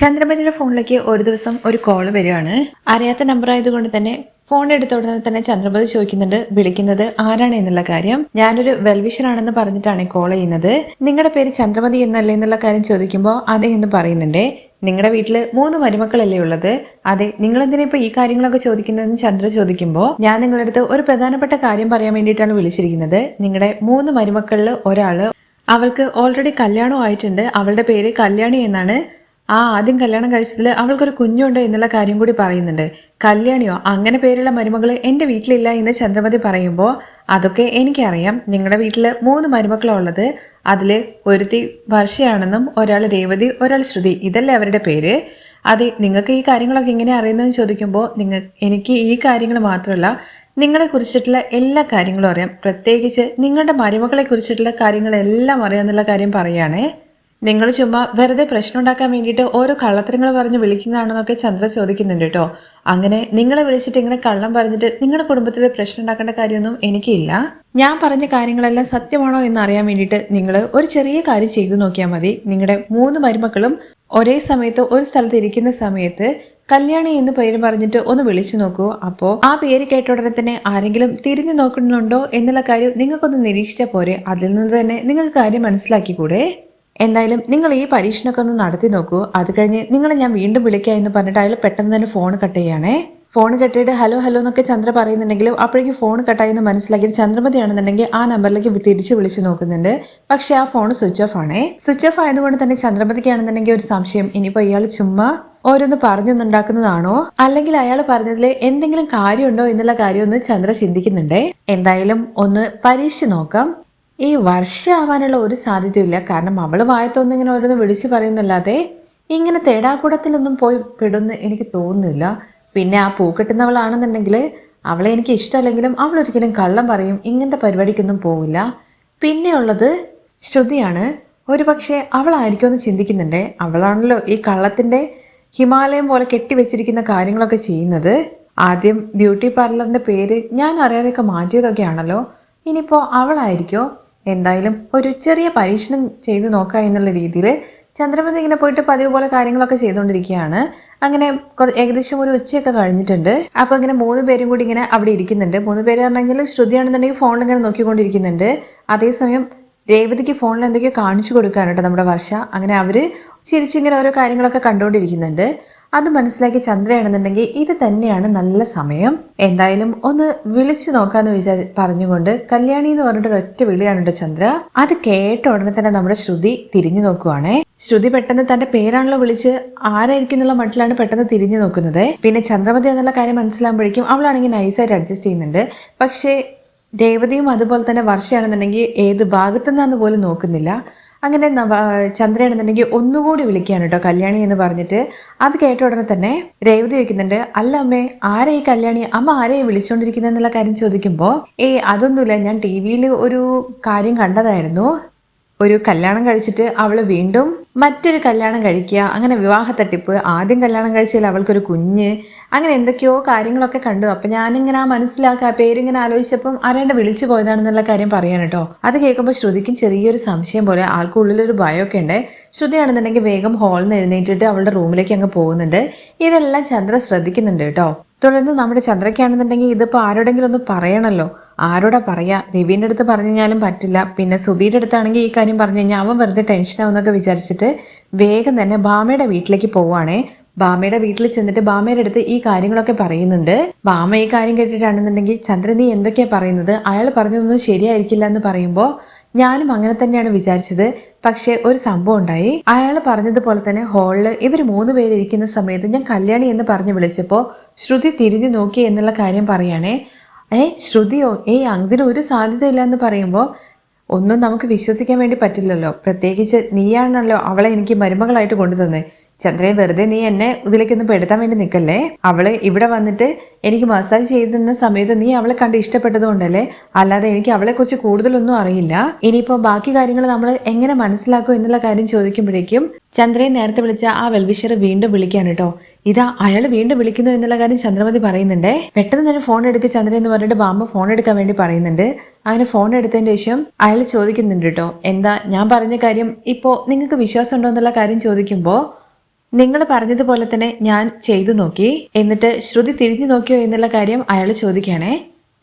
ചന്ദ്രമതിയുടെ ഫോണിലേക്ക് ഒരു ദിവസം ഒരു കോൾ വരികയാണ്. അറിയാത്ത നമ്പർ ആയതുകൊണ്ട് തന്നെ ഫോൺ എടുത്ത ഉടനെ തന്നെ ചന്ദ്രമതി ചോദിക്കുന്നുണ്ട് വിളിക്കുന്നത് ആരാണ് എന്നുള്ള കാര്യം? ഞാനൊരു വെൽവിഷർ ആണെന്ന് പറഞ്ഞിട്ടാണ് കോൾ ചെയ്യുന്നത്. നിങ്ങളുടെ പേര് ചന്ദ്രമതി എന്നല്ലേ എന്നുള്ള കാര്യം ചോദിക്കുമ്പോൾ അതെ എന്ന് പറയുന്നുണ്ട്. നിങ്ങളുടെ വീട്ടിൽ മൂന്ന് മരുമക്കളല്ലേ ഉള്ളത്? അതെ നിങ്ങൾ എന്തിനാ ഇപ്പൊ ഈ കാര്യങ്ങളൊക്കെ ചോദിക്കുന്നതെന്ന് ചന്ദ്ര ചോദിക്കുമ്പോൾ ഞാൻ നിങ്ങളുടെ അടുത്ത് ഒരു പ്രധാനപ്പെട്ട കാര്യം പറയാൻ വേണ്ടിയിട്ടാണ് വിളിച്ചിരിക്കുന്നത്. നിങ്ങളുടെ മൂന്ന് മരുമക്കളിൽ ഒരാൾ അവൾക്ക് ഓൾറെഡി കല്യാണം ആയിട്ടുണ്ട്. അവളുടെ പേര് കല്യാണി എന്നാണ്. ആ ആദ്യം കല്യാണം കഴിച്ചതിൽ അവൾക്കൊരു കുഞ്ഞുണ്ട് എന്നുള്ള കാര്യം കൂടി പറയുന്നുണ്ട്. കല്യാണിയോ അങ്ങനെ പേരുള്ള മരുമകൾ എന്റെ വീട്ടിലില്ല എന്ന് ചന്ദ്രമതി പറയുമ്പോൾ അതൊക്കെ എനിക്കറിയാം. നിങ്ങളുടെ വീട്ടിൽ മൂന്ന് മരുമക്കളുള്ളത് അതിൽ ഒരുത്തി വർഷയാണെന്നും ഒരാൾ രേവതി ഒരാൾ ശ്രുതി. ഇതല്ലേ അവരുടെ പേര്. അതെ നിങ്ങൾക്ക് ഈ കാര്യങ്ങളൊക്കെ എങ്ങനെ അറിയുന്നതെന്ന് ചോദിക്കുമ്പോൾ നിങ്ങൾ എനിക്ക് ഈ കാര്യങ്ങൾ മാത്രമല്ല നിങ്ങളെ കുറിച്ചിട്ടുള്ള എല്ലാ കാര്യങ്ങളും അറിയാം. പ്രത്യേകിച്ച് നിങ്ങളുടെ മരുമകളെ കുറിച്ചിട്ടുള്ള കാര്യങ്ങളെല്ലാം അറിയാമെന്നുള്ള കാര്യം പറയുകയാണേ നിങ്ങൾ ചുമ്മാ വെറുതെ പ്രശ്നം ഉണ്ടാക്കാൻ വേണ്ടിയിട്ട് ഓരോ കള്ളത്തരങ്ങൾ പറഞ്ഞ് വിളിക്കുന്നതാണെന്നൊക്കെ ചന്ദ്ര ചോദിക്കുന്നുണ്ട് കേട്ടോ. അങ്ങനെ നിങ്ങളെ വിളിച്ചിട്ട് ഇങ്ങനെ കള്ളം പറഞ്ഞിട്ട് നിങ്ങളുടെ കുടുംബത്തിൽ പ്രശ്നം ഉണ്ടാക്കേണ്ട കാര്യമൊന്നും എനിക്കില്ല. ഞാൻ പറഞ്ഞ കാര്യങ്ങളെല്ലാം സത്യമാണോ എന്ന് അറിയാൻ വേണ്ടിയിട്ട് നിങ്ങൾ ഒരു ചെറിയ കാര്യം ചെയ്തു നോക്കിയാൽ മതി. നിങ്ങളുടെ മൂന്ന് മരുമക്കളും ഒരേ സമയത്ത് ഒരു സ്ഥലത്ത് ഇരിക്കുന്ന സമയത്ത് കല്യാണി എന്ന് പേര് പറഞ്ഞിട്ട് ഒന്ന് വിളിച്ചു നോക്കൂ. അപ്പോ ആ പേര് കേട്ട ഉടനെ തന്നെ ആരെങ്കിലും തിരിഞ്ഞു നോക്കുന്നുണ്ടോ എന്നുള്ള കാര്യം നിങ്ങൾക്കൊന്ന് നിരീക്ഷിച്ച പോരെ. അതിൽ നിന്ന് തന്നെ നിങ്ങൾക്ക് കാര്യം മനസ്സിലാക്കിക്കൂടെ? എന്തായാലും നിങ്ങൾ ഈ പരീക്ഷണമൊക്കെ ഒന്ന് നടത്തി നോക്കൂ. അത് കഴിഞ്ഞ് നിങ്ങളെ ഞാൻ വീണ്ടും വിളിക്കാം എന്ന് പറഞ്ഞിട്ട് അയാൾ പെട്ടെന്ന് തന്നെ ഫോൺ കട്ട് ചെയ്യണേ. ഫോൺ കട്ടിയിട്ട് ഹലോ ഹലോ എന്നൊക്കെ ചന്ദ്ര പറയുന്നുണ്ടെങ്കിലും അപ്പോഴേക്കും ഫോൺ കട്ടായെന്ന് മനസ്സിലാക്കിയിട്ട് ചന്ദ്രമതിയാണെന്നുണ്ടെങ്കിൽ ആ നമ്പറിലേക്ക് തിരിച്ച് വിളിച്ച് നോക്കുന്നുണ്ട്. പക്ഷെ ആ ഫോൺ സ്വിച്ച് ഓഫ് ആണേ. സ്വിച്ച് ഓഫ് ആയതുകൊണ്ട് തന്നെ ചന്ദ്രമതിക്കാണെന്നുണ്ടെങ്കിൽ ഒരു സംശയം. ഇനിയിപ്പോ ഇയാൾ ചുമ്മാ ഓരോന്ന് പറഞ്ഞൊന്നുണ്ടാക്കുന്നതാണോ? അല്ലെങ്കിൽ അയാൾ പറഞ്ഞതിൽ എന്തെങ്കിലും കാര്യമുണ്ടോ എന്നുള്ള കാര്യം ഒന്ന് ചന്ദ്ര ചിന്തിക്കുന്നുണ്ടേ. എന്തായാലും ഒന്ന് പരീക്ഷിച്ച് നോക്കാം. ഈ വർഷമാവാനുള്ള ഒരു സാധ്യതയില്ല കാരണം അവൾ വായത്തൊന്നും ഇങ്ങനെ ഓരോന്ന് വിളിച്ചു പറയുന്നല്ലാതെ ഇങ്ങനെ തേടാക്കൂടത്തിലൊന്നും പോയി പെടുന്നു എനിക്ക് തോന്നുന്നില്ല. പിന്നെ ആ പൂക്കെട്ടുന്നവളാണെന്നുണ്ടെങ്കിൽ അവളെ എനിക്ക് ഇഷ്ടമല്ലെങ്കിലും അവൾ ഒരിക്കലും കള്ളം പറയും ഇങ്ങനത്തെ പരിപാടിക്കൊന്നും പോവില്ല. പിന്നെയുള്ളത് ശ്രുതിയാണ്. ഒരു പക്ഷേ അവളായിരിക്കും എന്ന് ചിന്തിക്കുന്നുണ്ട്. അവളാണല്ലോ ഈ കള്ളത്തിന്റെ ഹിമാലയം പോലെ കെട്ടിവെച്ചിരിക്കുന്ന കാര്യങ്ങളൊക്കെ ചെയ്യുന്നത്. ആദ്യം ബ്യൂട്ടി പാർലറിന്റെ പേര് ഞാൻ അറിയാതെയൊക്കെ മാറ്റിയതൊക്കെയാണല്ലോ. ഇനിയിപ്പോ അവളായിരിക്കോ? എന്തായാലും ഒരു ചെറിയ പരീക്ഷണം ചെയ്ത് നോക്കുക എന്നുള്ള രീതിയിൽ ചന്ദ്രമതി ഇങ്ങനെ പോയിട്ട് പതിവ് പോലെ കാര്യങ്ങളൊക്കെ ചെയ്തുകൊണ്ടിരിക്കുകയാണ്. അങ്ങനെ ഏകദേശം ഒരു ഉച്ചയൊക്കെ കഴിഞ്ഞിട്ടുണ്ട്. അപ്പൊ ഇങ്ങനെ മൂന്ന് പേരും കൂടി ഇങ്ങനെ അവിടെ ഇരിക്കുന്നുണ്ട്. മൂന്ന് പേര് പറഞ്ഞെങ്കിൽ ശ്രുതിയാണെന്നുണ്ടെങ്കിൽ ഫോണിൽ ഇങ്ങനെ നോക്കിക്കൊണ്ടിരിക്കുന്നുണ്ട്. അതേസമയം രേവതിക്ക് ഫോണിൽ എന്തൊക്കെയോ കാണിച്ചു കൊടുക്കാനുണ്ട് നമ്മുടെ വർഷ. അങ്ങനെ അവർ ചിരിച്ചിങ്ങനെ ഓരോ കാര്യങ്ങളൊക്കെ കണ്ടുകൊണ്ടിരിക്കുന്നുണ്ട് അത് മനസ്സിലാക്കി ചന്ദ്രയാണെന്നുണ്ടെങ്കിൽ ഇത് തന്നെയാണ് നല്ല സമയം. എന്തായാലും ഒന്ന് വിളിച്ചു നോക്കാന്ന് വിചാരി പറഞ്ഞുകൊണ്ട് കല്യാണി എന്ന് പറഞ്ഞിട്ട് ഒറ്റ വിളിയാണ് ചന്ദ്ര. അത് കേട്ട ഉടനെ തന്നെ നമ്മുടെ ശ്രുതി തിരിഞ്ഞു നോക്കുവാണേ. ശ്രുതി പെട്ടെന്ന് തന്റെ പേരാണല്ലോ വിളിച്ച് ആരായിരിക്കും എന്നുള്ള മട്ടിലാണ് പെട്ടെന്ന് തിരിഞ്ഞു നോക്കുന്നത്. പിന്നെ ചന്ദ്രമതി എന്നുള്ള കാര്യം മനസ്സിലാകുമ്പോഴേക്കും അവളാണെങ്കിൽ നൈസായിട്ട് അഡ്ജസ്റ്റ് ചെയ്യുന്നുണ്ട്. പക്ഷേ രേവതിയും അതുപോലെ തന്നെ വർഷയാണെന്നുണ്ടെങ്കിൽ ഏത് ഭാഗത്തു നിന്നാന്ന് പോലും നോക്കുന്നില്ല. അങ്ങനെ നവ ചന്ദ്രയാണെന്നുണ്ടെങ്കിൽ ഒന്നുകൂടി വിളിക്കുകയാണ് കേട്ടോ കല്യാണി എന്ന് പറഞ്ഞിട്ട്. അത് കേട്ട ഉടനെ തന്നെ രേവതി ചോദിക്കുന്നുണ്ട് അല്ല അമ്മേ ആരെ ഈ കല്യാണി? അമ്മ ആരെയും വിളിച്ചുകൊണ്ടിരിക്കുന്നത് എന്നുള്ള കാര്യം ചോദിക്കുമ്പോൾ ഏ അതൊന്നുമില്ല ഞാൻ ടി വിയിൽ ഒരു കാര്യം കണ്ടതായിരുന്നു. ഒരു കല്യാണം കഴിച്ചിട്ട് അവൾ വീണ്ടും മറ്റൊരു കല്യാണം കഴിക്കുക അങ്ങനെ വിവാഹ തട്ടിപ്പ് ആദ്യം കല്യാണം കഴിച്ചാൽ അവൾക്കൊരു കുഞ്ഞ് അങ്ങനെ എന്തൊക്കെയോ കാര്യങ്ങളൊക്കെ കണ്ടു. അപ്പൊ ഞാനിങ്ങനെ ആ മനസ്സിലാക്കുക പേരിങ്ങനെ ആലോചിച്ചപ്പം ആരേണ്ട വിളിച്ചു പോയതാണെന്നുള്ള കാര്യം പറയാൻ കേട്ടോ. അത് കേൾക്കുമ്പോൾ ശ്രുതിക്കും ചെറിയൊരു സംശയം പോലെ ആൾക്കുള്ളിലൊരു ഭയമൊക്കെ ഉണ്ട്. ശ്രുതിയാണെന്നുണ്ടെങ്കിൽ വേഗം ഹാളിൽ നിന്ന് എഴുന്നേറ്റിട്ട് അവളുടെ റൂമിലേക്ക് അങ്ങ് പോകുന്നുണ്ട്. ഇതെല്ലാം ചന്ദ്ര ശ്രദ്ധിക്കുന്നുണ്ട് കേട്ടോ. തുടർന്ന് നമ്മുടെ ചന്ദ്രയ്ക്കാണെന്നുണ്ടെങ്കിൽ ഇതിപ്പോ ആരോടെങ്കിലും ഒന്ന് പറയണല്ലോ. ആരോടാ പറയാ? രവിന്റെ അടുത്ത് പറഞ്ഞു കഴിഞ്ഞാലും പറ്റില്ല. പിന്നെ സുധീരുടെ അടുത്താണെങ്കിൽ ഈ കാര്യം പറഞ്ഞു കഴിഞ്ഞാൽ അവൻ വെറുതെ ടെൻഷൻ ആവുന്നൊക്കെ വിചാരിച്ചിട്ട് വേഗം തന്നെ ഭാമയുടെ വീട്ടിലേക്ക് പോവുകയാണേ ഭാമയുടെ വീട്ടിൽ ചെന്നിട്ട് ഭാമയുടെ അടുത്ത് ഈ കാര്യങ്ങളൊക്കെ പറയുന്നുണ്ട്. ഭാമ ഈ കാര്യം കേട്ടിട്ടാണെന്നുണ്ടെങ്കിൽ ചന്ദ്രൻ നീ എന്തൊക്കെയാ പറയുന്നത്? അയാൾ പറഞ്ഞതൊന്നും ശരിയായിരിക്കില്ല എന്ന് പറയുമ്പോൾ ഞാനും അങ്ങനെ തന്നെയാണ് വിചാരിച്ചത്. പക്ഷേ ഒരു സംഭവം ഉണ്ടായി. അയാൾ പറഞ്ഞതുപോലെ തന്നെ ഹാളിൽ ഇവർ മൂന്ന് പേര് ഇരിക്കുന്ന സമയത്ത് ഞാൻ കല്യാണി എന്ന് പറഞ്ഞു വിളിച്ചപ്പോൾ ശ്രുതി തിരിഞ്ഞു നോക്കി എന്നുള്ള കാര്യം പറയുകയാണേ. ഏ ശ്രുതിയോ ഏയ് അങ്ങനെ ഒരു സാധ്യതയില്ല എന്ന് പറയുമ്പോൾ ഒന്നും നമുക്ക് വിശ്വസിക്കാൻ വേണ്ടി പറ്റില്ലല്ലോ. പ്രത്യേകിച്ച് നീയാണല്ലോ അവളെ എനിക്ക് മരുമകളായിട്ട് കൊണ്ടുതന്നെ. ചന്ദ്രയെ വെറുതെ നീ എന്നെ ഇതിലേക്കൊന്ന് പെടുത്താൻ വേണ്ടി നിൽക്കല്ലേ? അവൾ ഇവിടെ വന്നിട്ട് എനിക്ക് മസാജ് ചെയ്തുന്ന സമയത്ത് നീ അവളെ കണ്ട് ഇഷ്ടപ്പെട്ടത് കൊണ്ടല്ലേ അല്ലാതെ എനിക്ക് അവളെ കുറിച്ച് കൂടുതലൊന്നും അറിയില്ല. ഇനിയിപ്പോ ബാക്കി കാര്യങ്ങൾ നമ്മൾ എങ്ങനെ മനസ്സിലാക്കും എന്നുള്ള കാര്യം ചോദിക്കുമ്പോഴേക്കും ചന്ദ്രയെ നേരത്തെ വിളിച്ച ആ വെൽവിഷർ വീണ്ടും വിളിക്കാൻ കേട്ടോ ഇതാ അയാൾ വീണ്ടും വിളിക്കുന്നു എന്നുള്ള കാര്യം ചന്ദ്രമതി പറയുന്നുണ്ടേ. പെട്ടെന്ന് തന്നെ ഫോൺ എടുക്കുക ചന്ദ്ര എന്ന് പറഞ്ഞിട്ട് ബാമ്പ ഫോൺ എടുക്കാൻ വേണ്ടി പറയുന്നുണ്ട്. അങ്ങനെ ഫോൺ എടുത്തതിന് ശേഷം അയാൾ ചോദിക്കുന്നുണ്ട് കേട്ടോ. എന്താ ഞാൻ പറഞ്ഞ കാര്യം ഇപ്പോ നിങ്ങൾക്ക് വിശ്വാസം ഉണ്ടോ എന്നുള്ള കാര്യം ചോദിക്കുമ്പോൾ നിങ്ങൾ പറഞ്ഞതുപോലെ തന്നെ ഞാൻ ചെയ്തു നോക്കി. എന്നിട്ട് ശ്രുതി തിരിഞ്ഞു നോക്കിയോ എന്നുള്ള കാര്യം അയാൾ ചോദിക്കുകയാണേ.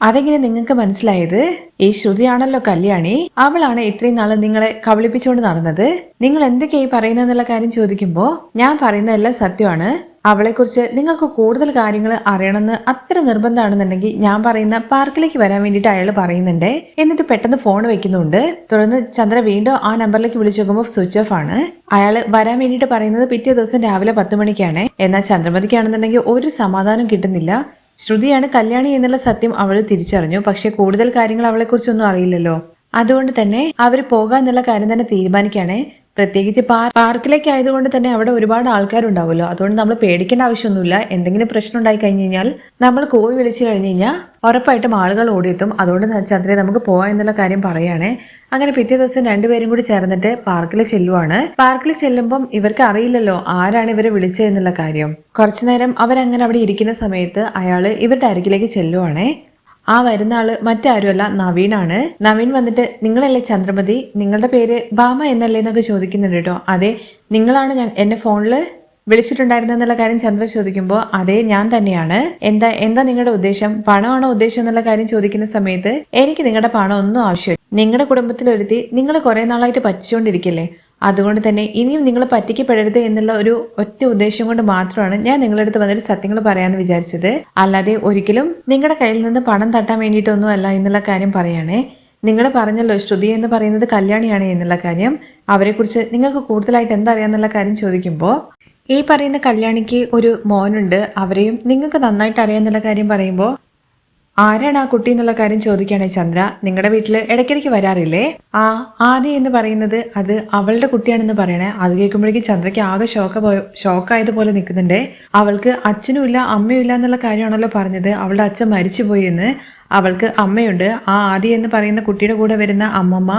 അതെങ്ങനെ നിങ്ങൾക്ക് മനസ്സിലായത്? ഈ ശ്രുതിയാണല്ലോ കല്യാണി. അവളാണ് ഇത്രയും നാൾ നിങ്ങളെ കബളിപ്പിച്ചുകൊണ്ട് നടന്നത്. നിങ്ങൾ എന്തൊക്കെയായി പറയുന്നതെന്നുള്ള കാര്യം ചോദിക്കുമ്പോൾ ഞാൻ പറയുന്നതെല്ലാം സത്യമാണ്. അവളെക്കുറിച്ച് നിങ്ങൾക്ക് കൂടുതൽ കാര്യങ്ങൾ അറിയണമെന്ന് അത്ര നിർബന്ധമാണെന്നുണ്ടെങ്കിൽ ഞാൻ പറയുന്ന പാർക്കിലേക്ക് വരാൻ വേണ്ടിയിട്ട് അയാൾ പറയുന്നുണ്ട്. എന്നിട്ട് പെട്ടെന്ന് ഫോൺ വെക്കുന്നുണ്ട്. തുടർന്ന് ചന്ദ്ര വീണ്ടും ആ നമ്പറിലേക്ക് വിളിച്ചു നോക്കുമ്പോൾ സ്വിച്ച് ഓഫ് ആണ്. അയാൾ വരാൻ വേണ്ടിയിട്ട് പറയുന്നത് പിറ്റേ ദിവസം രാവിലെ പത്ത് മണിക്കാണ്. എന്നാൽ ചന്ദ്രമതിക്കാണെന്നുണ്ടെങ്കിൽ ഒരു സമാധാനം കിട്ടുന്നില്ല. ശ്രുതിയാണ് കല്യാണി എന്നുള്ള സത്യം അവൾ തിരിച്ചറിഞ്ഞു. പക്ഷെ കൂടുതൽ കാര്യങ്ങൾ അവളെക്കുറിച്ചൊന്നും അറിയില്ലല്ലോ. അതുകൊണ്ട് തന്നെ അവർ പോകാന്നുള്ള കാര്യം തന്നെ തീരുമാനിക്കുകയാണ്. പ്രത്യേകിച്ച് പാർ പാർക്കിലേക്ക് ആയതുകൊണ്ട് തന്നെ അവിടെ ഒരുപാട് ആൾക്കാരുണ്ടാവുമല്ലോ. അതുകൊണ്ട് നമ്മൾ പേടിക്കേണ്ട ആവശ്യമൊന്നുമില്ല. എന്തെങ്കിലും പ്രശ്നം ഉണ്ടായി കഴിഞ്ഞ് കഴിഞ്ഞാൽ നമ്മൾ കോഴി വിളിച്ചു കഴിഞ്ഞ് കഴിഞ്ഞാൽ ഉറപ്പായിട്ടും ആളുകൾ ഓടിയെത്തും. അതുകൊണ്ട് ചന്ദ്രയെ നമുക്ക് പോവാം എന്നുള്ള കാര്യം പറയുകയാണേ. അങ്ങനെ പിറ്റേ ദിവസം രണ്ടുപേരും കൂടി ചേർന്നിട്ട് പാർക്കിൽ ചെല്ലുവാണ്. പാർക്കിൽ ചെല്ലുമ്പം ഇവർക്ക് അറിയില്ലല്ലോ ആരാണ് ഇവരെ വിളിച്ചത് എന്നുള്ള കാര്യം. കുറച്ചു നേരം അവരങ്ങനെ അവിടെ ഇരിക്കുന്ന സമയത്ത് അയാൾ ഇവരുടെ അരികിലേക്ക് ചെല്ലുവാണേ. ആ വരുന്ന ആൾ മറ്റാരുമല്ല നവീനാണ്. നവീൻ വന്നിട്ട് നിങ്ങളല്ലേ ചന്ദ്രമതി? നിങ്ങളുടെ പേര് ഭാമ എന്നല്ലേ എന്നൊക്കെ ചോദിക്കുന്നുണ്ട് കേട്ടോ. അതെ നിങ്ങളാണ് ഞാൻ എന്റെ ഫോണിൽ വിളിച്ചിട്ടുണ്ടായിരുന്നെന്നുള്ള കാര്യം ചന്ദ്ര ചോദിക്കുമ്പോൾ അതെ ഞാൻ തന്നെയാണ്. എന്താ എന്താ നിങ്ങളുടെ ഉദ്ദേശം? പണമാണോ ഉദ്ദേശം എന്നുള്ള കാര്യം ചോദിക്കുന്ന സമയത്ത് എനിക്ക് നിങ്ങളുടെ പണം ഒന്നും ആവശ്യമില്ല. നിങ്ങളുടെ കുടുംബത്തിൽ ഒരുത്തി നിങ്ങൾ കുറെ നാളായിട്ട് പറ്റിച്ചുകൊണ്ടിരിക്കില്ലേ അതുകൊണ്ട് തന്നെ ഇനിയും നിങ്ങൾ പറ്റിക്കപ്പെടരുത് എന്നുള്ള ഒരു ഒറ്റ ഉദ്ദേശം കൊണ്ട് മാത്രമാണ് ഞാൻ നിങ്ങളുടെ അടുത്ത് വന്നിട്ട് സത്യങ്ങൾ പറയാമെന്ന് വിചാരിച്ചത്. അല്ലാതെ ഒരിക്കലും നിങ്ങളുടെ കയ്യിൽ നിന്ന് പണം തട്ടാൻ വേണ്ടിയിട്ടൊന്നും അല്ല എന്നുള്ള കാര്യം പറയണേ. നിങ്ങൾ പറഞ്ഞല്ലോ ശ്രുതി എന്ന് പറയുന്നത് കല്യാണിയാണ് എന്നുള്ള കാര്യം. അവരെക്കുറിച്ച് നിങ്ങൾക്ക് കൂടുതലായിട്ട് എന്തറിയാമെന്നുള്ള കാര്യം ചോദിക്കുമ്പോൾ ഈ പറയുന്ന കല്യാണിക്ക് ഒരു മോനുണ്ട്. അവരെയും നിങ്ങൾക്ക് നന്നായിട്ട് അറിയാമെന്നുള്ള കാര്യം പറയുമ്പോൾ ആരാണ് ആ കുട്ടി എന്നുള്ള കാര്യം ചോദിക്കുകയാണെ ചന്ദ്ര. നിങ്ങളുടെ വീട്ടിൽ ഇടയ്ക്കിടയ്ക്ക് വരാറില്ലേ? ആ ആദ്യ എന്ന് പറയുന്നത് അത് അവളുടെ കുട്ടിയാണെന്ന് പറയണേ. അത് കേൾക്കുമ്പോഴേക്കും ചന്ദ്രയ്ക്ക് ആകെ ഷോക്ക ഷോക്കായതുപോലെ നിൽക്കുന്നുണ്ട്. അവൾക്ക് അച്ഛനും ഇല്ല അമ്മയും ഇല്ല എന്നുള്ള കാര്യമാണല്ലോ പറഞ്ഞത്. അവളുടെ അച്ഛൻ മരിച്ചുപോയി എന്ന് അവൾക്ക് അമ്മയുണ്ട്. ആ ആദി എന്ന് പറയുന്ന കുട്ടിയുടെ കൂടെ വരുന്ന അമ്മമ്മ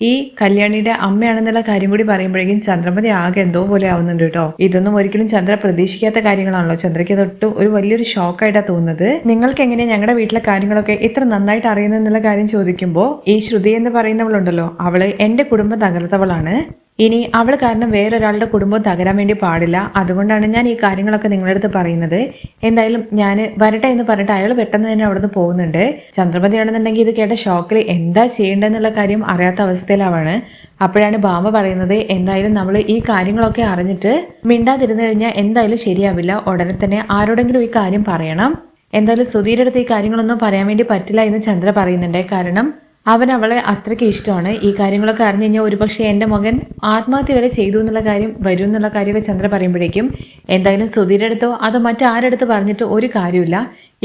ഈ കല്യാണിയുടെ അമ്മയാണെന്നുള്ള കാര്യം കൂടി പറയുമ്പോഴേക്കും ചന്ദ്രമതി ആകെ എന്തോ പോലെ ആവുന്നുണ്ട് കേട്ടോ. ഇതൊന്നും ഒരിക്കലും ചന്ദ്ര പ്രതീക്ഷിക്കാത്ത കാര്യങ്ങളാണല്ലോ. ചന്ദ്രയ്ക്ക് തൊട്ടും ഒരു വലിയൊരു ഷോക്കായിട്ടാണ് തോന്നുന്നത്. നിങ്ങൾക്ക് എങ്ങനെയാ ഞങ്ങളുടെ വീട്ടിലെ കാര്യങ്ങളൊക്കെ ഇത്ര നന്നായിട്ട് അറിയുന്നെന്നുള്ള കാര്യം ചോദിക്കുമ്പോൾ ഈ ശ്രുതി എന്ന് പറയുന്നവളുണ്ടല്ലോ. അവൾ എന്റെ കുടുംബം തകർത്തവളാണ്. ഇനി അവൾ കാരണം വേറൊരാളുടെ കുടുംബം തകരാൻ വേണ്ടി പാടില്ല. അതുകൊണ്ടാണ് ഞാൻ ഈ കാര്യങ്ങളൊക്കെ നിങ്ങളുടെ അടുത്ത് പറയുന്നത്. എന്തായാലും ഞാൻ വരട്ടെ എന്ന് പറഞ്ഞിട്ട് അയാൾ പെട്ടെന്ന് തന്നെ അവിടുന്ന് പോകുന്നുണ്ട്. ചന്ദ്രമതിയാണെന്നുണ്ടെങ്കിൽ ഇത് കേട്ട ഷോക്കിൽ എന്താ ചെയ്യേണ്ടതെന്നുള്ള കാര്യം അറിയാത്ത അവസ്ഥയിലാവാണ്. അപ്പോഴാണ് ഭാമ പറയുന്നത് എന്തായാലും നമ്മൾ ഈ കാര്യങ്ങളൊക്കെ അറിഞ്ഞിട്ട് മിണ്ടാതിരുന്നു കഴിഞ്ഞാൽ എന്തായാലും ശരിയാവില്ല. ഉടനെ തന്നെ ആരോടെങ്കിലും ഈ കാര്യം പറയണം. എന്തായാലും സുധീരടുത്ത് ഈ കാര്യങ്ങളൊന്നും പറയാൻ വേണ്ടി പറ്റില്ല എന്ന് ചന്ദ്ര പറയുന്നുണ്ട്. കാരണം അവൻ അവളെ അത്രയ്ക്ക് ഇഷ്ടമാണ്. ഈ കാര്യങ്ങളൊക്കെ അറിഞ്ഞു കഴിഞ്ഞാൽ ഒരുപക്ഷെ എന്റെ മകൻ ആത്മഹത്യ വരെ ചെയ്തു എന്നുള്ള കാര്യം വരും എന്നുള്ള കാര്യമൊക്കെ ചന്ദ്ര പറയുമ്പോഴേക്കും. എന്തായാലും സുധീരുടെ അടുത്തോ അതോ മറ്റാരടുത്ത് പറഞ്ഞിട്ട് ഒരു കാര്യമില്ല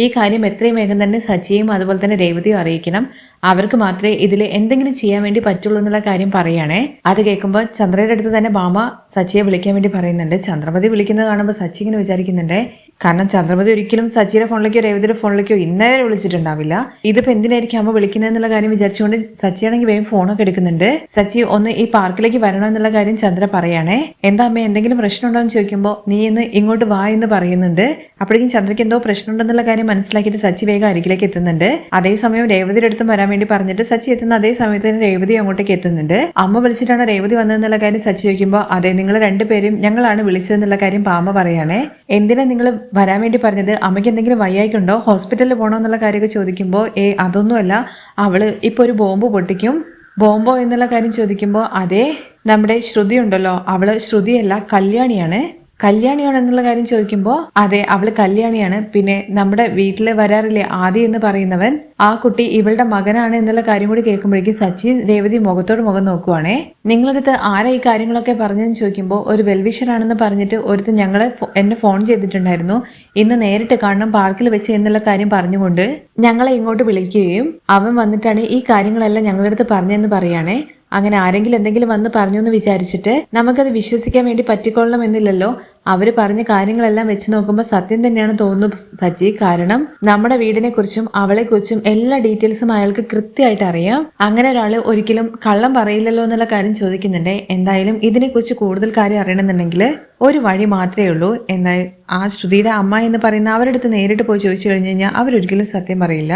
ഈ കാര്യം എത്രയും വേഗം തന്നെ സച്ചിയും അതുപോലെ തന്നെ രേവതിയും അറിയിക്കണം. അവർക്ക് മാത്രമേ ഇതിൽ എന്തെങ്കിലും ചെയ്യാൻ വേണ്ടി പറ്റുള്ളൂ എന്നുള്ള കാര്യം പറയുകയാണേ അത് കേൾക്കുമ്പോൾ ചന്ദ്രയുടെ അടുത്ത് തന്നെ ബാമ സച്ചിയെ വിളിക്കാൻ വേണ്ടി പറയുന്നുണ്ട്. ചന്ദ്രമതി വിളിക്കുന്നത് കാണുമ്പോൾ സച്ചി ഇങ്ങനെ വിചാരിക്കുന്നുണ്ട്. കാരണം ചന്ദ്രമതി ഒരിക്കലും സച്ചിയുടെ ഫോണിലേക്കോ രേവതിയുടെ ഫോണിലേക്കോ ഇന്നേ വരെ വിളിച്ചിട്ടുണ്ടാവില്ല. ഇതിപ്പോ എന്തിനായിരിക്കും അമ്മ വിളിക്കുന്നതെന്നുള്ള കാര്യം വിചാരിച്ചുകൊണ്ട് സച്ചി ആണെങ്കിൽ വേഗം ഫോണൊക്കെ എടുക്കുന്നുണ്ട്. സച്ചി ഒന്ന് ഈ പാർക്കിലേക്ക് വരണം എന്നുള്ള കാര്യം ചന്ദ്ര പറയാണേ. എന്താ അമ്മ എന്തെങ്കിലും പ്രശ്നം ഉണ്ടോ എന്ന് ചോദിക്കുമ്പോൾ നീ ഇന്ന് ഇങ്ങോട്ട് വാ എന്ന് പറയുന്നുണ്ട്. അപ്പോഴേക്കും ചന്ദ്രയ്ക്ക് എന്തോ പ്രശ്നമുണ്ടെന്നുള്ള കാര്യം മനസ്സിലാക്കിയിട്ട് സച്ചി വേഗം അരികിലേക്ക് എത്തുന്നുണ്ട്. അതേസമയം രേവതിയുടെ അടുത്തും വരാൻ വേണ്ടി പറഞ്ഞിട്ട് സച്ചി എത്തുന്ന അതേ സമയത്ത് തന്നെ രേവതി അങ്ങോട്ടേക്ക് എത്തുന്നുണ്ട്. അമ്മ വിളിച്ചിട്ടാണ് രേവതി വന്നതെന്നുള്ള കാര്യം സച്ചി ചോദിക്കുമ്പോൾ അതെ നിങ്ങൾ രണ്ടുപേരും ഞങ്ങളാണ് വിളിച്ചതെന്നുള്ള കാര്യം പാമ പറയാണേ. എന്തിനാ നിങ്ങൾ വരാൻ വേണ്ടി പറഞ്ഞത് അമ്മയ്ക്ക് എന്തെങ്കിലും വയ്യായിക്കുണ്ടോ ഹോസ്പിറ്റലിൽ പോകണോ എന്നുള്ള കാര്യമൊക്കെ ചോദിക്കുമ്പോൾ ഏ അതൊന്നുമല്ല. അവൾ ഇപ്പോൾ ഒരു ബോംബ് പൊട്ടിക്കും. ബോംബോ എന്നുള്ള കാര്യം ചോദിക്കുമ്പോൾ അതെ നമ്മുടെ ശ്രുതി ഉണ്ടല്ലോ. അവൾ ശ്രുതിയല്ല കല്യാണിയാണ്. കല്യാണിയാണ് എന്നുള്ള കാര്യം ചോദിക്കുമ്പോൾ അതെ അവൾ കല്യാണിയാണ്. പിന്നെ നമ്മുടെ വീട്ടിൽ വരാറില്ലേ ആദി എന്ന് പറയുന്നവൻ ആ കുട്ടി ഇവളുടെ മകനാണ് എന്നുള്ള കാര്യം കൂടി കേൾക്കുമ്പോഴേക്കും സച്ചി രേവതി മുഖത്തോട് മുഖം നോക്കുവാണേ. നിങ്ങളടുത്ത് ആരാ ഈ കാര്യങ്ങളൊക്കെ പറഞ്ഞതെന്ന് ചോദിക്കുമ്പോൾ ഒരു വെൽവിഷറാണെന്ന് പറഞ്ഞിട്ട് ഒരുത്ത് ഞങ്ങളെ എന്നെ ഫോൺ ചെയ്തിട്ടുണ്ടായിരുന്നു. ഇന്ന് നേരിട്ട് കാണണം പാർക്കിൽ വെച്ച് എന്നുള്ള കാര്യം പറഞ്ഞുകൊണ്ട് ഞങ്ങളെ ഇങ്ങോട്ട് വിളിക്കുകയും അവൻ വന്നിട്ടാണ് ഈ കാര്യങ്ങളെല്ലാം ഞങ്ങളുടെ അടുത്ത് പറഞ്ഞതെന്ന് പറയാണേ അങ്ങനെ ആരെങ്കിലും എന്തെങ്കിലും വന്ന് പറഞ്ഞു എന്ന് വിചാരിച്ചിട്ട് നമുക്കത് വിശ്വസിക്കാൻ വേണ്ടി പറ്റിക്കൊള്ളണം എന്നില്ലല്ലോ. അവർ പറഞ്ഞ കാര്യങ്ങളെല്ലാം വെച്ച് നോക്കുമ്പോൾ സത്യം തന്നെയാണ് തോന്നുന്നു സജി. കാരണം നമ്മുടെ വീടിനെ കുറിച്ചും അവളെ കുറിച്ചും എല്ലാ ഡീറ്റെയിൽസും അയാൾക്ക് കൃത്യമായിട്ട് അറിയാം. അങ്ങനെ ഒരാൾ ഒരിക്കലും കള്ളം പറയില്ലല്ലോ എന്നുള്ള കാര്യം ചോദിക്കുന്നുണ്ട്. എന്തായാലും ഇതിനെക്കുറിച്ച് കൂടുതൽ കാര്യം അറിയണമെന്നുണ്ടെങ്കിൽ ഒരു വഴി മാത്രമേ ഉള്ളൂ. എന്നാൽ ആ ശ്രുതിയുടെ അമ്മ എന്ന് പറയുന്ന അവരുടെ അടുത്ത് നേരിട്ട് പോയി ചോദിച്ചു കഴിഞ്ഞു കഴിഞ്ഞാൽ അവരൊരിക്കലും സത്യം പറയില്ല.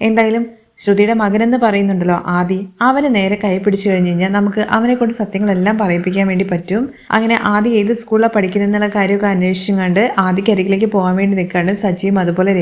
എന്തായാലും ശ്രുതിയുടെ മകനെന്ന് പറയുന്നുണ്ടല്ലോ ആദി. അവന് നേരെ കൈ പിടിച്ചു കഴിഞ്ഞു കഴിഞ്ഞാൽ നമുക്ക് അവനെ കൊണ്ട് സത്യങ്ങളെല്ലാം പറയിപ്പിക്കാൻ വേണ്ടി പറ്റും. അങ്ങനെ ആദി ഏത് സ്കൂളിലാണ് പഠിക്കുന്നത് എന്നുള്ള കാര്യമൊക്കെ അന്വേഷിച്ചും കണ്ട് ആദിക്ക് അരികിലേക്ക് പോകാൻ വേണ്ടി നിൽക്കാണ് സജീവം അതുപോലെ